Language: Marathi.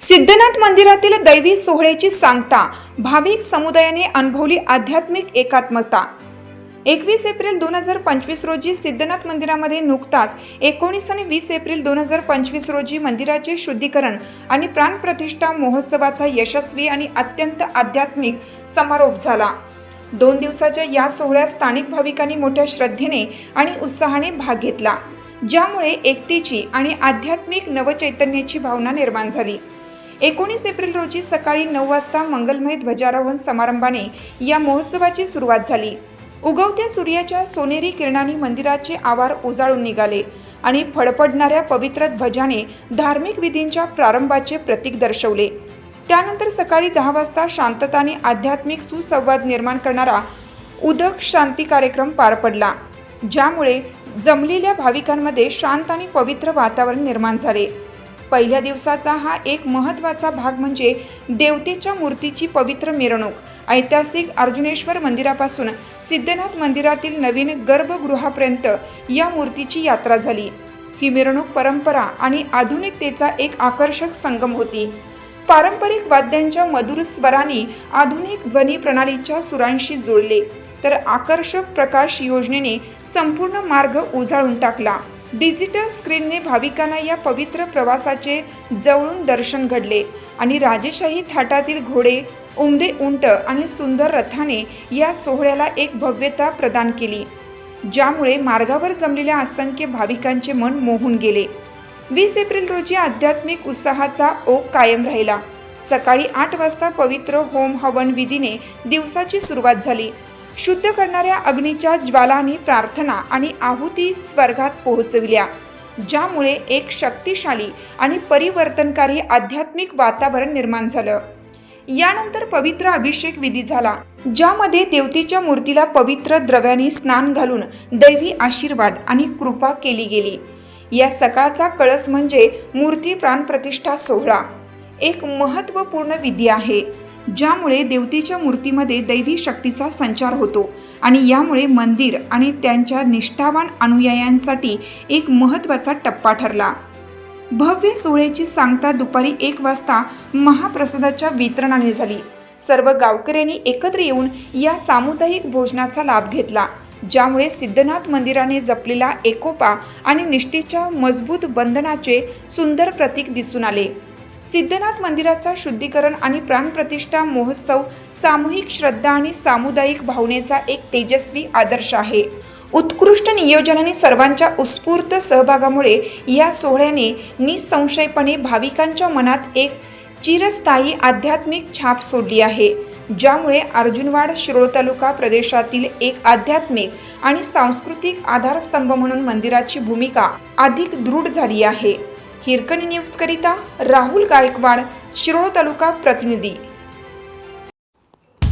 सिद्धनाथ मंदिरातील दैवी सोहळ्याची सांगता भाविक समुदायाने अनुभवली आध्यात्मिक एकात्मता. एकवीस एप्रिल दोन हजार पंचवीस रोजी सिद्धनाथ मंदिरामध्ये नुकताच एकोणीस आणि वीस एप्रिल दोन हजार पंचवीस रोजी मंदिराचे शुद्धीकरण आणि प्राणप्रतिष्ठा महोत्सवाचा यशस्वी आणि अत्यंत आध्यात्मिक समारोप झाला. दोन दिवसाच्या या सोहळ्यात स्थानिक भाविकांनी मोठ्या श्रद्धेने आणि उत्साहाने भाग घेतला ज्यामुळे एकतेची आणि आध्यात्मिक नवचैतन्याची भावना निर्माण झाली. एकोणीस एप्रिल रोजी सकाळी नऊ वाजता मंगलमय ध्वजारोहण समारंभाने या महोत्सवाची सुरुवात झाली. उगवत्या सूर्याच्या सोनेरी किरणांनी मंदिराचे आवार उजाळून निघाले आणि फडफडणाऱ्या पवित्र ध्वजाने धार्मिक विधींच्या प्रारंभाचे प्रतीक दर्शवले. त्यानंतर सकाळी दहा वाजता शांतताने आध्यात्मिक सुसंवाद निर्माण करणारा उदक शांती कार्यक्रम पार पडला ज्यामुळे जमलेल्या भाविकांमध्ये शांत आणि पवित्र वातावरण निर्माण झाले. पहिल्या दिवसाचा हा एक महत्त्वाचा भाग म्हणजे देवतेच्या मूर्तीची पवित्र मिरवणूक. ऐतिहासिक अर्जुनेश्वर मंदिरापासून सिद्धनाथ मंदिरातील नवीन गर्भगृहापर्यंत या मूर्तीची यात्रा झाली. ही मिरवणूक परंपरा आणि आधुनिकतेचा एक आकर्षक संगम होती. पारंपरिक वाद्यांच्या मधुर स्वरांनी आधुनिक ध्वनी प्रणालीच्या सुरांशी जुळले तर आकर्षक प्रकाश योजनेने संपूर्ण मार्ग उजाळून टाकला. डिजिटल स्क्रीनने भाविकांना या पवित्र प्रवासाचे जवळून दर्शन घडले आणि राजेशाही थाटातील घोडे उमदे उंट आणि सुंदर रथाने या सोहळ्याला एक भव्यता प्रदान केली ज्यामुळे मार्गावर जमलेल्या असंख्य भाविकांचे मन मोहून गेले. वीस एप्रिल रोजी आध्यात्मिक उत्साहाचा ओघ कायम राहिला. सकाळी आठ वाजता पवित्र होम हवन विधीने दिवसाची सुरुवात झाली. शुद्ध करणाऱ्या अग्नीच्या ज्वालांनी प्रार्थना आणि आहुती स्वर्गात पोहोचविल्या ज्यामुळे एक शक्तिशाली आणि परिवर्तनकारी आध्यात्मिक वातावरण निर्माण झालं. यानंतर पवित्र अभिषेक विधी झाला ज्यामध्ये देवतेच्या मूर्तीला पवित्र द्रव्याने स्नान घालून दैवी आशीर्वाद आणि कृपा केली गेली. या सकाळचा कळस म्हणजे मूर्ती प्राणप्रतिष्ठा सोहळा. एक महत्त्वपूर्ण विधी आहे ज्यामुळे देवतेच्या मूर्तीमध्ये दैवी शक्तीचा संचार होतो आणि यामुळे मंदिर आणि त्यांच्या निष्ठावान अनुयायांसाठी एक महत्त्वाचा टप्पा ठरला. भव्य सोहळ्याची सांगता दुपारी एक वाजता महाप्रसादाच्या वितरणाने झाली. सर्व गावकऱ्यांनी एकत्र येऊन या सामुदायिक भोजनाचा लाभ घेतला ज्यामुळे सिद्धनाथ मंदिराने जपलेला एकोपा आणि निष्ठेच्या मजबूत बंधनाचे सुंदर प्रतीक दिसून आले. सिद्धनाथ मंदिराचा शुद्धीकरण आणि प्राणप्रतिष्ठा महोत्सव सामूहिक श्रद्धा आणि सामुदायिक भावनेचा एक तेजस्वी आदर्श आहे. उत्कृष्ट नियोजन आणि सर्वांच्या उत्स्फूर्त सहभागामुळे या सोहळ्याने निसंशयपणे भाविकांच्या मनात एक चिरस्थायी आध्यात्मिक छाप सोडली आहे ज्यामुळे अर्जुनवाड शिरोळ तालुका प्रदेशातील एक आध्यात्मिक आणि सांस्कृतिक आधारस्तंभ म्हणून मंदिराची भूमिका अधिक दृढ झाली आहे. हिरकणी न्यूजकरिता राहुल गायकवाड शिरोळ तालुका प्रतिनिधी.